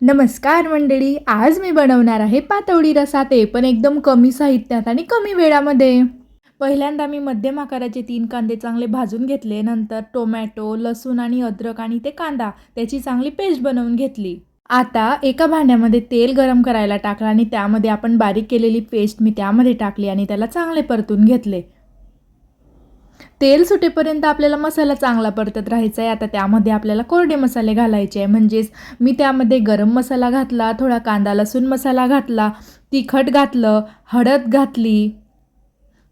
नमस्कार मंडळी आज मी बनवणार आहे पातवडी रसा. ते पण एकदम कमी साहित्यात आणि कमी वेळामध्ये. पहिल्यांदा मी मध्यम आकाराचे तीन कांदे चांगले भाजून घेतले नंतर टोमॅटो लसूण आणि अद्रक आणि ते कांदा त्याची चांगली पेस्ट बनवून घेतली. आता एका भांड्यामध्ये तेल गरम करायला टाकलं आणि त्यामध्ये आपण बारीक केलेली पेस्ट मी त्यामध्ये टाकली आणि त्याला चांगले परतून घेतले. तेल सुटेपर्यंत आपल्याला मसाला चांगला परतत राहायचा आहे आता त्यामध्ये आपल्याला कोरडे मसाले घालायचे. आहे म्हणजेच मी त्यामध्ये गरम मसाला घातला थोडा कांदा लसूण मसाला घातला तिखट घातलं हळद घातली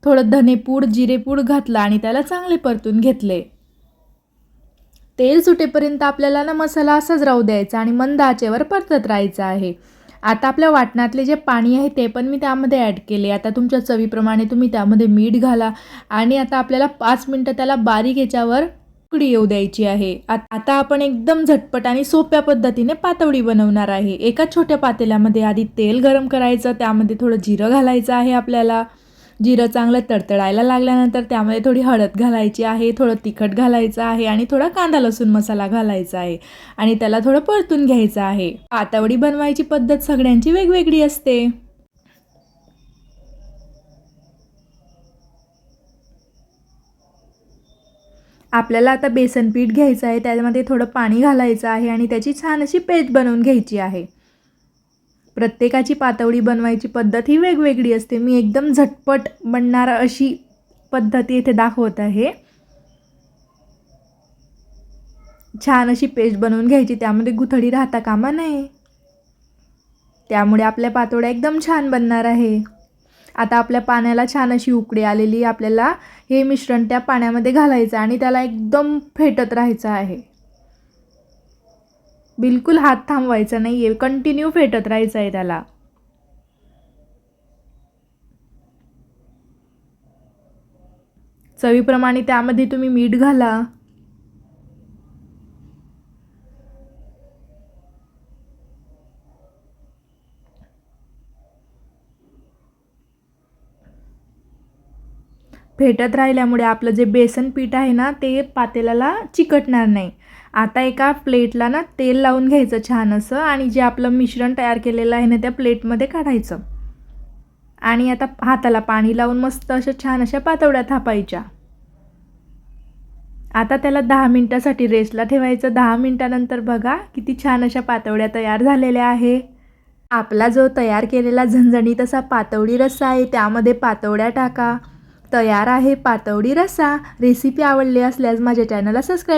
थोडं धनेपूड जिरेपूड घातला आणि त्याला चांगले परतून घेतले. तेल सुटेपर्यंत आपल्याला ना मसाला असाच राहू द्यायचा आणि मंद आचेवर परतत राहायचं आहे. आता आपल्या वाटणातले जे पाणी आहे ते पण मी त्यामध्ये ॲड केले. आता तुमच्या चवीप्रमाणे तुम्ही त्यामध्ये मीठ घाला आणि आता आपल्याला पाच मिनटं त्याला बारीक याच्यावर उकडी येऊ द्यायची आहे. आता आपण एकदम झटपट आणि सोप्या पद्धतीने पातवडी बनवणार आहे. एका छोट्या पातेल्यामध्ये आधी तेल गरम करायचं त्यामध्ये थोडं जिरं घालायचं आहे आपल्याला. जिरं चांगलं तडतडायला लागल्यानंतर त्यामध्ये थोडी हळद घालायची आहे थोडं तिखट घालायचं आहे आणि थोडा कांदा लसूण मसाला घालायचा आहे आणि त्याला थोडं परतून घ्यायचं आहे. पातवडी बनवायची पद्धत सगळ्यांची वेगवेगळी असते. आपल्याला आता बेसन पीठ घ्यायचं आहे त्यामध्ये थोडं पाणी घालायचं आहे आणि त्याची छान अशी पेस्ट बनवून घ्यायची आहे. प्रत्येकाची पातवडी बनवायची पद्धत ही वेगवेगळी असते. मी एकदम झटपट बनणार अशी पद्धत इथे दाखवत आहे. छान अशी पेस्ट बनवून घ्यायची. त्यामध्ये गुथडी राहता कामा नये. त्यामुळे आपल्या पातोड्या एकदम छान बनणार आहे. आता आपल्या पाण्याला छान अशी उकडी आलेली आपल्याला हे मिश्रण त्या पाण्यामध्ये घालायचं आणि त्याला एकदम फेटत राहायचं आहे. बिलकुल हात थांबवायचा नाही आहे कंटिन्यू फेटत राहायचं आहे त्याला. चवीप्रमाणे त्यामध्ये तुम्ही मीठ घाला. फेटत राहिल्यामुळे आपलं जे बेसन पीठ आहे ना ते पातेल्याला चिकटणार नाही. आता एका प्लेटला ना तेल लावून घ्यायचं छान असं आणि जे आपलं मिश्रण तयार केलेलं आहे ना त्या प्लेटमध्ये काढायचं. आणि आता हाताला पाणी लावून मस्त अशा छान अशा पातवड्या थापायच्या. आता त्याला दहा मिनटासाठी रेस्टला ठेवायचं. दहा मिनटानंतर बघा किती छान अशा पातवड्या तयार झालेल्या आहे. आपला जो तयार केलेला झणझणीत असा पातवडी रस्सा आहे त्यामध्ये पातवड्या टाका. तयार आहे पातवडी रस्सा. रेसिपी आवडली असल्यास माझ्या चॅनलला सबस्क्राईब